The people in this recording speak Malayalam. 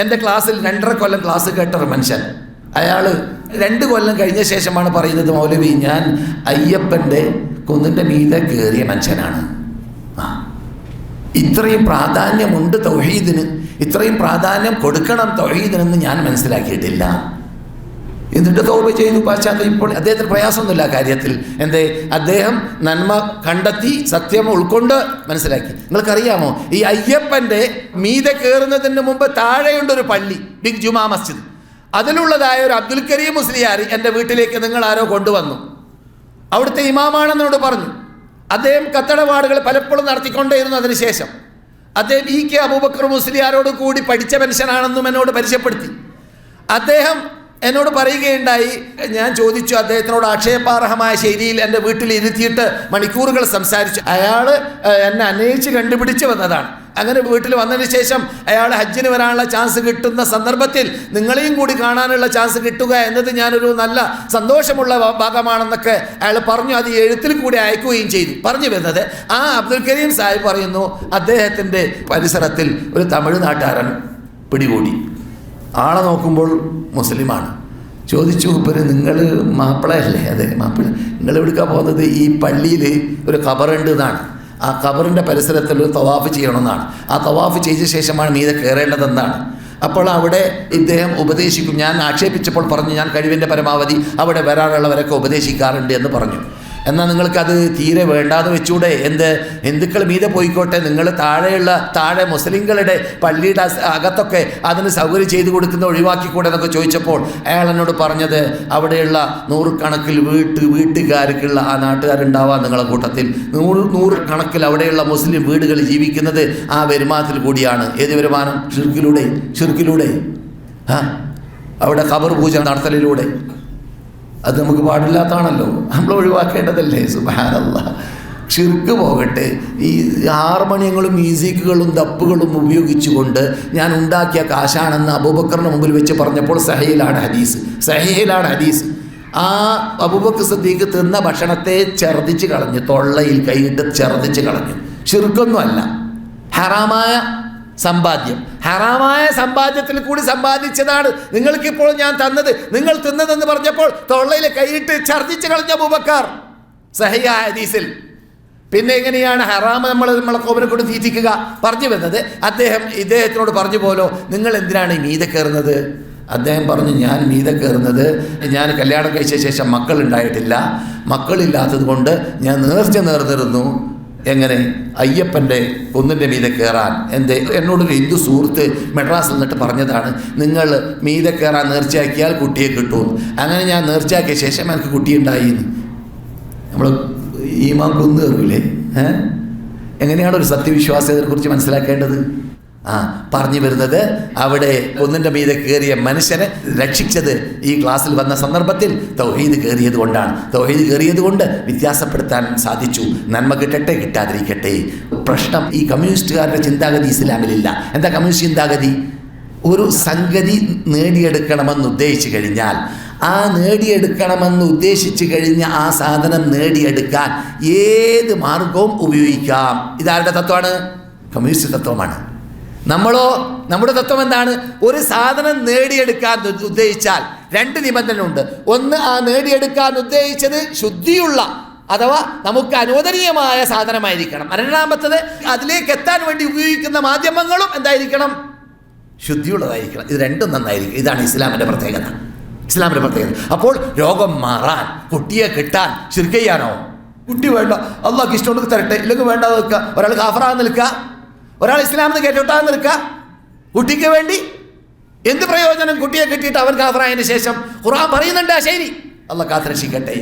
എന്റെ ക്ലാസ്സിൽ രണ്ടര കൊല്ലം ക്ലാസ് കേട്ട ഒരു മനുഷ്യൻ. അയാൾ രണ്ട് കൊല്ലം കഴിഞ്ഞ ശേഷമാണ് പറയുന്നത് മൗലവി ഞാൻ അയ്യപ്പന്റെ കുന്നിന്റെ മീതെ കയറിയ മനുഷ്യനാണ്. ഇത്രയും പ്രാധാന്യമുണ്ട് തൗഹീദിന്. ഇത്രയും പ്രാധാന്യം കൊടുക്കണം തൗഹീദിനെന്ന് ഞാൻ മനസ്സിലാക്കിയിട്ടില്ല. എന്നിട്ട് തോപ ചെയ്തു പാശ്ചാത്യം ഇപ്പോൾ അദ്ദേഹത്തിന് പ്രയാസമൊന്നുമില്ല കാര്യത്തിൽ. എന്തേ? അദ്ദേഹം നന്മ കണ്ടെത്തി സത്യം ഉൾക്കൊണ്ട് മനസ്സിലാക്കി. നിങ്ങൾക്കറിയാമോ? ഈ അയ്യപ്പന്റെ മീതെ കയറുന്നതിന് മുമ്പ് താഴെയുണ്ട് ഒരു പള്ളി ബിഗ് ജുമാ മസ്ജിദ്. അതിലുള്ളതായ ഒരു അബ്ദുൽ കരീം മുസ്ലിയാർ എന്റെ വീട്ടിലേക്ക് നിങ്ങൾ ആരോ കൊണ്ടുവന്നു. അവിടുത്തെ ഇമാമാണെന്നോട് പറഞ്ഞു. അദ്ദേഹം കത്തടപാടുകൾ പലപ്പോഴും നടത്തിക്കൊണ്ടേയിരുന്നു അതിനുശേഷം അദ്ദേഹം ഇ കെ അബൂബക്കർ മുസ്ലിയാരോട് കൂടി പഠിച്ച മനുഷ്യനാണെന്നും എന്നോട് പരിചയപ്പെടുത്തി. അദ്ദേഹം എന്നോട് പറയുകയുണ്ടായി. ഞാൻ ചോദിച്ചു അദ്ദേഹത്തിനോട് ആക്ഷേപാർഹമായ ശൈലിയിൽ എന്റെ വീട്ടിൽ ഇരുത്തിയിട്ട് മണിക്കൂറുകൾ സംസാരിച്ചു. അയാൾ എന്നെ അന്വേഷിച്ച് കണ്ടുപിടിച്ച് വന്നതാണ്. അങ്ങനെ വീട്ടിൽ വന്നതിന് ശേഷം അയാൾ ഹജ്ജിന് വരാനുള്ള ചാൻസ് കിട്ടുന്ന സന്ദർഭത്തിൽ നിങ്ങളെയും കൂടി കാണാനുള്ള ചാൻസ് കിട്ടുക എന്നത് ഞാനൊരു നല്ല സന്തോഷമുള്ള ഭാഗമാണെന്നൊക്കെ അയാൾ പറഞ്ഞു. അത് എഴുത്തിൽ കൂടി അയക്കുകയും ചെയ്തു. പറഞ്ഞു വരുന്നത് ആ അബ്ദുൽ കരീം സാഹിബ് പറയുന്നു അദ്ദേഹത്തിന്റെ പരിസരത്തിൽ ഒരു തമിഴ്നാട്ടുകാരൻ പിടികൂടി. ആളെ നോക്കുമ്പോൾ മുസ്ലിമാണ്. ചോദിച്ചു ഇപ്പം നിങ്ങൾ മാപ്പിളയല്ലേ? അതെ മാപ്പിള നിങ്ങൾ എവിടേക്കാ പോകുന്നത്? ഈ പള്ളിയിൽ ഒരു ഖബറുണ്ട് എന്നാണ്. ആ ഖബറിന്റെ പരിസരത്തിൽ ഒരു തവാഫ് ചെയ്യണമെന്നാണ്. ആ തവാഫ് ചെയ്ത ശേഷമാണ് മീതെ കയറേണ്ടതെന്നാണ് അപ്പോൾ അവിടെ ഇദ്ദേഹം ഉപദേശിക്കും. ഞാൻ ആക്ഷേപിച്ചപ്പോൾ പറഞ്ഞു ഞാൻ കഴിവിന്റെ പരമാവധി അവിടെ വരാനുള്ളവരൊക്കെ ഉപദേശിക്കാറുണ്ട് എന്ന് പറഞ്ഞു. എന്നാൽ നിങ്ങൾക്കത് തീരെ വേണ്ടാതെ വെച്ചൂടെ. എന്ത്? ഹിന്ദുക്കൾ മീതെ പോയിക്കോട്ടെ. നിങ്ങൾ താഴെയുള്ള താഴെ മുസ്ലിങ്ങളുടെ പള്ളിയുടെ അകത്തൊക്കെ അതിന് സൗകര്യം ചെയ്തു കൊടുക്കുന്ന ഒഴിവാക്കിക്കൂടെ എന്നൊക്കെ ചോദിച്ചപ്പോൾ അയാൾ എന്നോട് പറഞ്ഞത് അവിടെയുള്ള നൂറുകണക്കിൽ വീട്ട് വീട്ടുകാർക്കുള്ള ആ നാട്ടുകാരുണ്ടാവാം നിങ്ങളെ കൂട്ടത്തിൽ. നൂറ് നൂറുകണക്കിൽ അവിടെയുള്ള മുസ്ലിം വീടുകൾ ജീവിക്കുന്നത് ആ വരുമാനത്തിൽ കൂടിയാണ്. ഏത് വരുമാനം? ഷിർക്കിലൂടെ ഷിർക്കിലൂടെ. ആ അവിടെ ഖബർ പൂജ നടത്തലിലൂടെ. അത് നമുക്ക് പാടില്ലാത്തതാണല്ലോ. നമ്മൾ ഒഴിവാക്കേണ്ടതല്ലേ? സുബാനല്ല ഷിർക്ക് പോകട്ടെ. ഈ ഹാർമോണിയങ്ങളും മ്യൂസിക്കുകളും ദപ്പുകളും ഉപയോഗിച്ചുകൊണ്ട് ഞാൻ ഉണ്ടാക്കിയ കാശാണെന്ന് അബൂബക്കറിന് മുമ്പിൽ വെച്ച് പറഞ്ഞപ്പോൾ സഹയിലാണ് ഹദീസ്. സഹയിലാണ് ഹദീസ്. ആ അബൂബക്കർ സദ്ദീഖ് തിന്ന ഭക്ഷണത്തെ ഛർദ്ദിച്ച് കളഞ്ഞു. തൊള്ളയിൽ കൈയിട്ട് ഛർദ്ദിച്ച് കളഞ്ഞു. ഷിർക്കൊന്നുമല്ല ഹറാമായ സമ്പാദ്യം. ഹറാമായ സമ്പാദ്യത്തിൽ കൂടി സമ്പാദിച്ചതാണ്. നിങ്ങൾക്കിപ്പോൾ ഞാൻ തന്നത്. നിങ്ങൾ തിന്നതെന്ന് പറഞ്ഞപ്പോൾ തൊള്ളയിൽ കൈയിട്ട് ഛർദ്ദിച്ച് കളഞ്ഞ അബൂബക്കർ. സഹിയ ഹദീസിൽ. പിന്നെ എങ്ങനെയാണ് ഹറാമ നമ്മൾ നമ്മളെ കോപനെ കൊണ്ട് തീറ്റിക്കുക? പറഞ്ഞു വരുന്നത് അദ്ദേഹം ഇദ്ദേഹത്തിനോട് പറഞ്ഞു പോലോ നിങ്ങൾ എന്തിനാണ് ഈ മീതെ കയറുന്നത്? അദ്ദേഹം പറഞ്ഞു ഞാൻ മീതെ കയറുന്നത് ഞാൻ കല്യാണം കഴിച്ച ശേഷം മക്കൾ ഉണ്ടായിട്ടില്ല. മക്കളില്ലാത്തത് കൊണ്ട് ഞാൻ നേർച്ച നേർന്നിരുന്നു. എങ്ങനെ? അയ്യപ്പന്റെ ഒന്നിന്റെ മീതെ കയറാൻ. എന്റെ എന്നോടൊരു ഹിന്ദു സുഹൃത്ത് മെഡ്രാസിൽ നിന്നിട്ട് പറഞ്ഞതാണ് നിങ്ങൾ മീതെ കയറാൻ നേർച്ചയാക്കിയാൽ കുട്ടിയെ കിട്ടുമെന്ന് അങ്ങനെ ഞാൻ നേർച്ചയാക്കിയ ശേഷം എനിക്ക് കുട്ടിയുണ്ടായിന്ന് നമ്മൾ ഈമാൻ കൊന്നു കയറൂലേ? ഏഹ് എങ്ങനെയാണ് ഒരു സത്യവിശ്വാസത്തെക്കുറിച്ച് മനസ്സിലാക്കേണ്ടത്? ആ പറഞ്ഞു വരുന്നത് അവിടെ ഒന്നിന്റെ മീതെ കയറിയ മനുഷ്യനെ രക്ഷിച്ചത് ഈ ക്ലാസ്സിൽ വന്ന സന്ദർഭത്തിൽ തൗഹീദ് കയറിയത് കൊണ്ടാണ്. തൗഹീദ് കയറിയത് കൊണ്ട് വ്യത്യാസപ്പെടുത്താൻ സാധിച്ചു. നന്മ കിട്ടട്ടെ കിട്ടാതിരിക്കട്ടെ. പ്രശ്നം ഈ കമ്മ്യൂണിസ്റ്റുകാരുടെ ചിന്താഗതി ഇസ്ലാമിലില്ല. എന്താ കമ്മ്യൂണിസ്റ്റ് ചിന്താഗതി? ഒരു സംഗതി നേടിയെടുക്കണമെന്ന് ഉദ്ദേശിച്ചു കഴിഞ്ഞാൽ ആ നേടിയെടുക്കണമെന്ന് ഉദ്ദേശിച്ചു കഴിഞ്ഞ ആ സാധനം നേടിയെടുക്കാൻ ഏത് മാർഗവും ഉപയോഗിക്കാം. ഇതാരുടെ തത്വമാണ്? കമ്മ്യൂണിസ്റ്റ് തത്വമാണ്. നമ്മളോ നമ്മുടെ തത്വം എന്താണ്? ഒരു സാധനം നേടിയെടുക്കാൻ ഉദ്ദേശിച്ചാൽ രണ്ട് നിബന്ധന ഉണ്ട് ഒന്ന് ആ നേടിയെടുക്കാൻ ഉദ്ദേശിച്ചത് ശുദ്ധിയുള്ള അഥവാ നമുക്ക് അനുവദനീയമായ സാധനമായിരിക്കണം. രണ്ടാമത്തത് അതിലേക്ക് എത്താൻ വേണ്ടി ഉപയോഗിക്കുന്ന മാധ്യമങ്ങളും എന്തായിരിക്കണം? ശുദ്ധിയുള്ളതായിരിക്കണം. ഇത് രണ്ടും നന്നായിരിക്കും. ഇതാണ് ഇസ്ലാമിന്റെ പ്രത്യേകത. ഇസ്ലാമിന്റെ പ്രത്യേകത. അപ്പോൾ രോഗം മാറാൻ കുട്ടിയെ കിട്ടാൻ ശിർക്കയ്യാനോ? കുട്ടി വേണ്ട. അള്ളാഹ്ക്ക് ഇഷ്ടമുണ്ടെങ്കിൽ തരട്ടെ. ഇല്ലെങ്കിൽ വേണ്ട നിൽക്കുക. ഒരാൾ കാഫറാന്ന് നിൽക്കുക. ഒരാൾ ഇസ്ലാം എന്ന് കേട്ടോട്ടാൻ നിൽക്കുക. കുട്ടിക്ക് വേണ്ടി എന്ത് പ്രയോജനം കുട്ടിയെ കിട്ടിയിട്ട് അവൻ കാഫറായതിനു ശേഷം? ഖുർആൻ പറയുന്നുണ്ട് ശരി അല്ല കാത്തിരക്ഷിക്കട്ടെ.